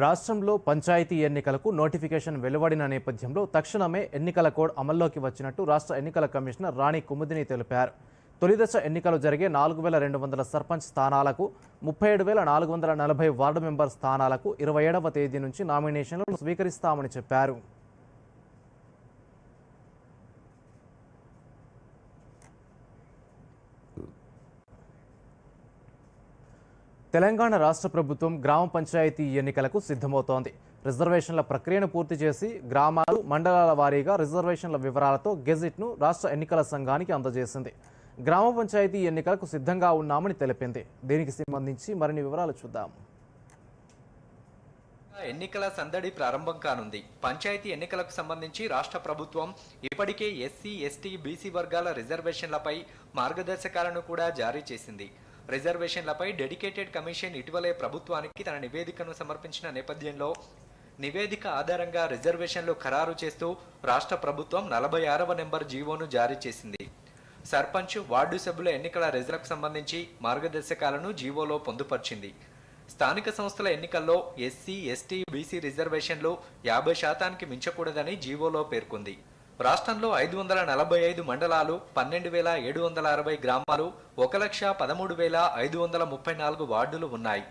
రాష్ట్రంలో పంచాయతీ ఎన్నికలకు నోటిఫికేషన్ వెలువడిన నేపథ్యంలో తక్షణమే ఎన్నికల కోడ్ అమల్లోకి వచ్చినట్టు రాష్ట్ర ఎన్నికల కమిషనర్ రాణి కుముదిని తెలిపారు. తొలిదశ ఎన్నికలు జరిగే నాలుగు వేల రెండు వందల సర్పంచ్ స్థానాలకు ముప్పై ఏడు వేల నాలుగు వందల నలభై వార్డు మెంబర్ స్థానాలకు ఇరవై ఏడవ తేదీ నుంచి నామినేషన్లను స్వీకరిస్తామని చెప్పారు. తెలంగాణ రాష్ట్ర ప్రభుత్వం గ్రామ పంచాయతీ ఎన్నికలకు సిద్ధమవుతోంది. రిజర్వేషన్ల ప్రక్రియను పూర్తి చేసి గ్రామాలు మండలాల వారీగా రిజర్వేషన్ల వివరాలతో గెజిట్ను రాష్ట్ర ఎన్నికల సంఘానికి అందజేసింది. గ్రామ పంచాయతీ ఎన్నికలకు సిద్ధంగా ఉన్నామని తెలిపింది. దీనికి సంబంధించి మరిన్ని వివరాలు చూద్దాం. ఎన్నికల సందడి ప్రారంభం కానుంది. పంచాయతీ ఎన్నికలకు సంబంధించి రాష్ట్ర ప్రభుత్వం ఇప్పటికే ఎస్సీ ఎస్టీ బీసీ వర్గాల రిజర్వేషన్లపై మార్గదర్శకాలను కూడా జారీ చేసింది. రిజర్వేషన్లపై డెడికేటెడ్ కమిషన్ ఇటీవలే ప్రభుత్వానికి తన నివేదికను సమర్పించిన నేపథ్యంలో నివేదిక ఆధారంగా రిజర్వేషన్లు ఖరారు చేస్తూ రాష్ట్ర ప్రభుత్వం నలభై ఆరవ నెంబర్ జీవోను జారీ చేసింది. సర్పంచ్ వార్డు సభ్యుల ఎన్నికల రిజర్వ్కు సంబంధించి మార్గదర్శకాలను జీవోలో పొందుపర్చింది. స్థానిక సంస్థల ఎన్నికల్లో ఎస్సీ ఎస్టీ బీసీ రిజర్వేషన్లు యాభై శాతానికి మించకూడదని జీవోలో పేర్కొంది. రాష్ట్రంలో ఐదు వందల నలభై ఐదు మండలాలు పన్నెండు వేల ఏడు వందల అరవై గ్రామాలు ఒక లక్ష పదమూడు వేల ఐదు వందల ముప్పై నాలుగు వార్డులు ఉన్నాయి.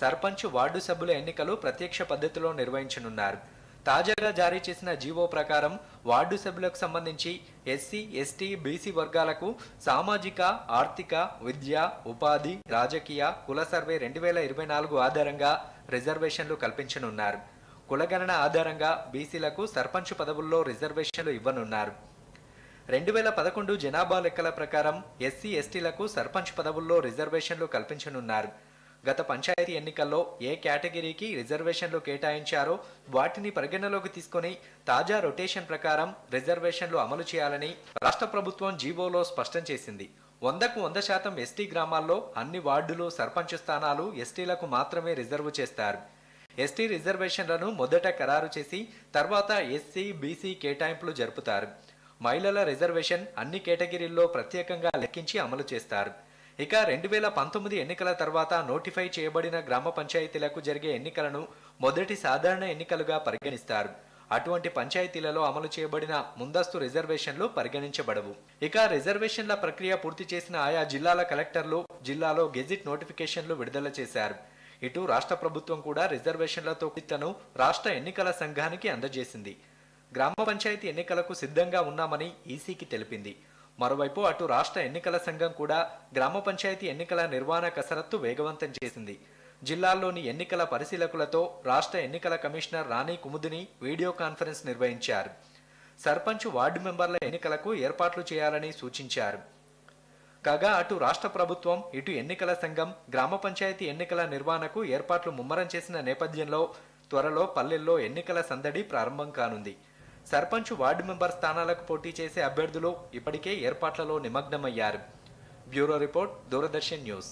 సర్పంచ్ వార్డు సభ్యుల ఎన్నికలు ప్రత్యక్ష పద్ధతిలో నిర్వహించనున్నారు. తాజాగా జారీ చేసిన జీవో ప్రకారం వార్డు సభ్యులకు సంబంధించి ఎస్సీ ఎస్టీ బీసీ వర్గాలకు సామాజిక ఆర్థిక విద్య ఉపాధి రాజకీయ కుల సర్వే రెండు వేల ఇరవై నాలుగు ఆధారంగా రిజర్వేషన్లు కల్పించనున్నారు. కులగణన ఆధారంగా బీసీలకు సర్పంచ్ పదవుల్లో రిజర్వేషన్లు ఇవ్వనున్నారు. రెండు వేల పదకొండు జనాభా లెక్కల ప్రకారం ఎస్సీ ఎస్టీలకు సర్పంచ్ పదవుల్లో రిజర్వేషన్లు కల్పించనున్నారు. గత పంచాయతీ ఎన్నికల్లో ఏ కేటగిరీకి రిజర్వేషన్లు కేటాయించారో వాటిని పరిగణలోకి తీసుకొని తాజా రొటేషన్ ప్రకారం రిజర్వేషన్లు అమలు చేయాలని రాష్ట్ర ప్రభుత్వం జీవోలో స్పష్టం చేసింది. వందకు వంద శాతం ఎస్టీ గ్రామాల్లో అన్ని వార్డులు సర్పంచ్ స్థానాలు ఎస్టీలకు మాత్రమే రిజర్వ్ చేస్తారు. ఎస్టీ రిజర్వేషన్లను మొదట ఖరారు చేసి తర్వాత ఎస్సీ బీసీ కేటాయింపులు జరుపుతారు. మహిళల రిజర్వేషన్ అన్ని కేటగిరీల్లో ప్రత్యేకంగా లెక్కించి అమలు చేస్తారు. ఇక రెండు వేల పంతొమ్మిది ఎన్నికల తర్వాత నోటిఫై చేయబడిన గ్రామ పంచాయతీలకు జరిగే ఎన్నికలను మొదటి సాధారణ ఎన్నికలుగా పరిగణిస్తారు. అటువంటి పంచాయతీలలో అమలు చేయబడిన ముందస్తు రిజర్వేషన్లు పరిగణించబడవు. ఇక రిజర్వేషన్ల ప్రక్రియ పూర్తి చేసిన ఆయా జిల్లాల కలెక్టర్లు జిల్లాలో గెజిట్ నోటిఫికేషన్లు విడుదల చేశారు. ఇటు రాష్ట్ర ప్రభుత్వం కూడా రిజర్వేషన్లతో తను రాష్ట్ర ఎన్నికల సంఘానికి అందజేసింది. గ్రామ పంచాయతీ ఎన్నికలకు సిద్ధంగా ఉన్నామని ఈసీకి తెలిపింది. మరోవైపు అటు రాష్ట్ర ఎన్నికల సంఘం కూడా గ్రామ పంచాయతీ ఎన్నికల నిర్వహణ కసరత్తు వేగవంతం చేసింది. జిల్లాల్లోని ఎన్నికల పరిశీలకులతో రాష్ట్ర ఎన్నికల commissioner Rani Kumudini video conference నిర్వహించారు. సర్పంచ్ వార్డు మెంబర్ల ఎన్నికలకు ఏర్పాట్లు చేయాలని సూచించారు. కాగా అటు రాష్ట్ర ప్రభుత్వం ఇటు ఎన్నికల సంఘం గ్రామ పంచాయతీ ఎన్నికల నిర్వహణకు ఏర్పాట్లు ముమ్మరం చేసిన నేపథ్యంలో త్వరలో పల్లెల్లో ఎన్నికల సందడి ప్రారంభం కానుంది. సర్పంచ్ వార్డు మెంబర్ స్థానాలకు పోటీ చేసే అభ్యర్థులు ఇప్పటికే ఏర్పాట్లలో నిమగ్నమయ్యారు. Bureau report Doordarshan news.